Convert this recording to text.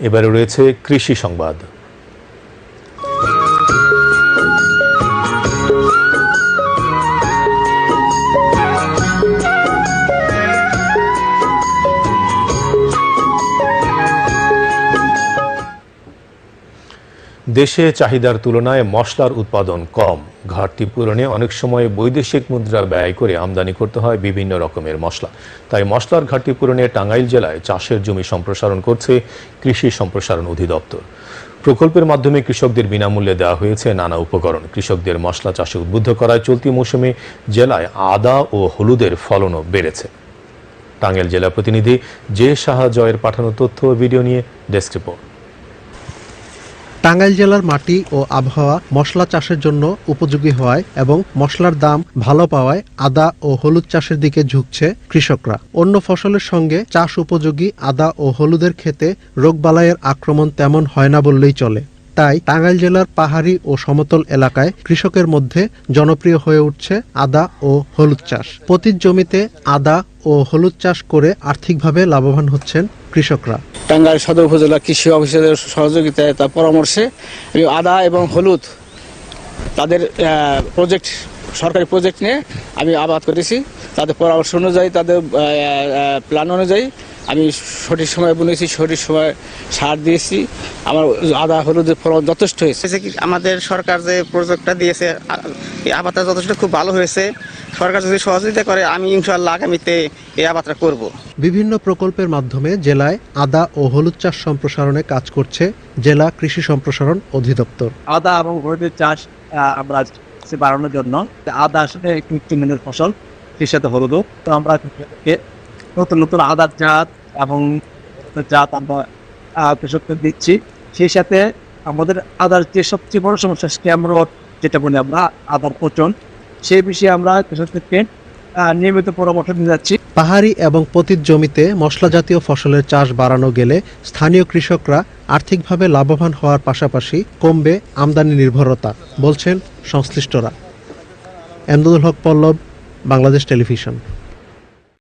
এবারে রয়েছে কৃষি সংবাদ। দেশে চাহিদার তুলনায় মশলার উৎপাদন কম। ঘাটতি পূরণে অনেক সময় বৈদেশিক মুদ্রা ব্যয় করে আমদানি করতে হয় বিভিন্ন রকমের মশলা। তাই মশলার ঘাটতি পূরণে টাঙ্গাইল জেলায় চাষের জমি সম্প্রসারণ করছে কৃষি সম্প্রসারণ অধিদপ্তর। প্রকল্পের মাধ্যমে কৃষকদের বিনামূল্যে দেওয়া হয়েছে নানা উপকরণ। কৃষকদের মশলা চাষে উদ্বুদ্ধ করায় চলতি মৌসুমে জেলায় আদা ও হলুদের ফলনও বেড়েছে। টাঙ্গাইল জেলা প্রতিনিধি জে সাহা জয়ের পাঠানো তথ্য ভিডিও নিয়ে ডেস্ক রিপোর্ট। টাঙ্গাইল জেলার মাটি ও আবহাওয়া মশলা চাষের জন্য উপযোগী হওয়ায় এবং মশলার দাম ভালো পাওয়ায় আদা ও হলুদ চাষের দিকে ঝুঁকছে কৃষকরা। অন্য ফসলের সঙ্গে চাষ উপযোগী আদা ও হলুদের ক্ষেতে রোগবালাইয়ের আক্রমণ তেমন হয় না বললেই চলে। তাই টাঙ্গাইল জেলার পাহাড়ি ও সমতল এলাকায় কৃষকের মধ্যে জনপ্রিয় হয়ে উঠছে আদা ও হলুদ চাষ। প্রতি জমিতে আদা ও হলুদ চাষ করে আর্থিকভাবে লাভবান হচ্ছেন কৃষকরা। টাঙ্গাইল সদর উপজেলা কৃষি অফিসারের সহযোগিতায় তার পরামর্শে আদা এবং হলুদ তাদের প্রজেক্ট সরকারি প্রজেক্ট নিয়ে আমি আবাদ করেছি। তাদের পরামর্শ অনুযায়ী তাদের প্ল্যান অনুযায়ী আমি সঠিক সময় বুনেছি সঠিক সময় সার দিয়েছি। আমার আদা হলুদের ফলন যথেষ্ট হয়েছে। হয়েছে কি? আমাদের সরকার যে প্রজেক্টটা দিয়েছে এই আবাদটা যথেষ্ট খুব ভালো হয়েছে। সরকার যদি সহযোগিতা করে আমি ইনশাল্লাহ আগামীতে এই আবাদটা করব। বিভিন্ন প্রকল্পের মাধ্যমে জেলায় আদা ও হলুদ চাষ সম্প্রসারণে কাজ করছে জেলা কৃষি সম্প্রসারণ অধিদপ্তর। আদা এবং হলুদের চাষ আমরা বাড়ানোর জন্য। আদা আসলে একটু উচ্চমানের ফসল সেই সাথে হলুদও তো আমরা কৃষককে নতুন নতুন আদার জাত এবং জাত আমরা কৃষকদের দিচ্ছি। সেই সাথে আমাদের আদার যে সবচেয়ে বড় সমস্যা স্ক্যাম রোড যেটা বলি আমরা আদার পচন। সেই বিষয়ে আমরা কৃষকদেরকে নিয়মিত পরামর্শ দিয়ে যাচ্ছি। পাহাড়ি এবং পতিত জমিতে মশলা জাতীয় ফসলের চাষ বাড়ানো গেলে স্থানীয় কৃষকরা আর্থিকভাবে লাভবান হওয়ার পাশাপাশি কমবে আমদানি নির্ভরতা, বলছেন সংশ্লিষ্টরা। এমদাদুল হক পল্লব, বাংলাদেশ টেলিভিশন।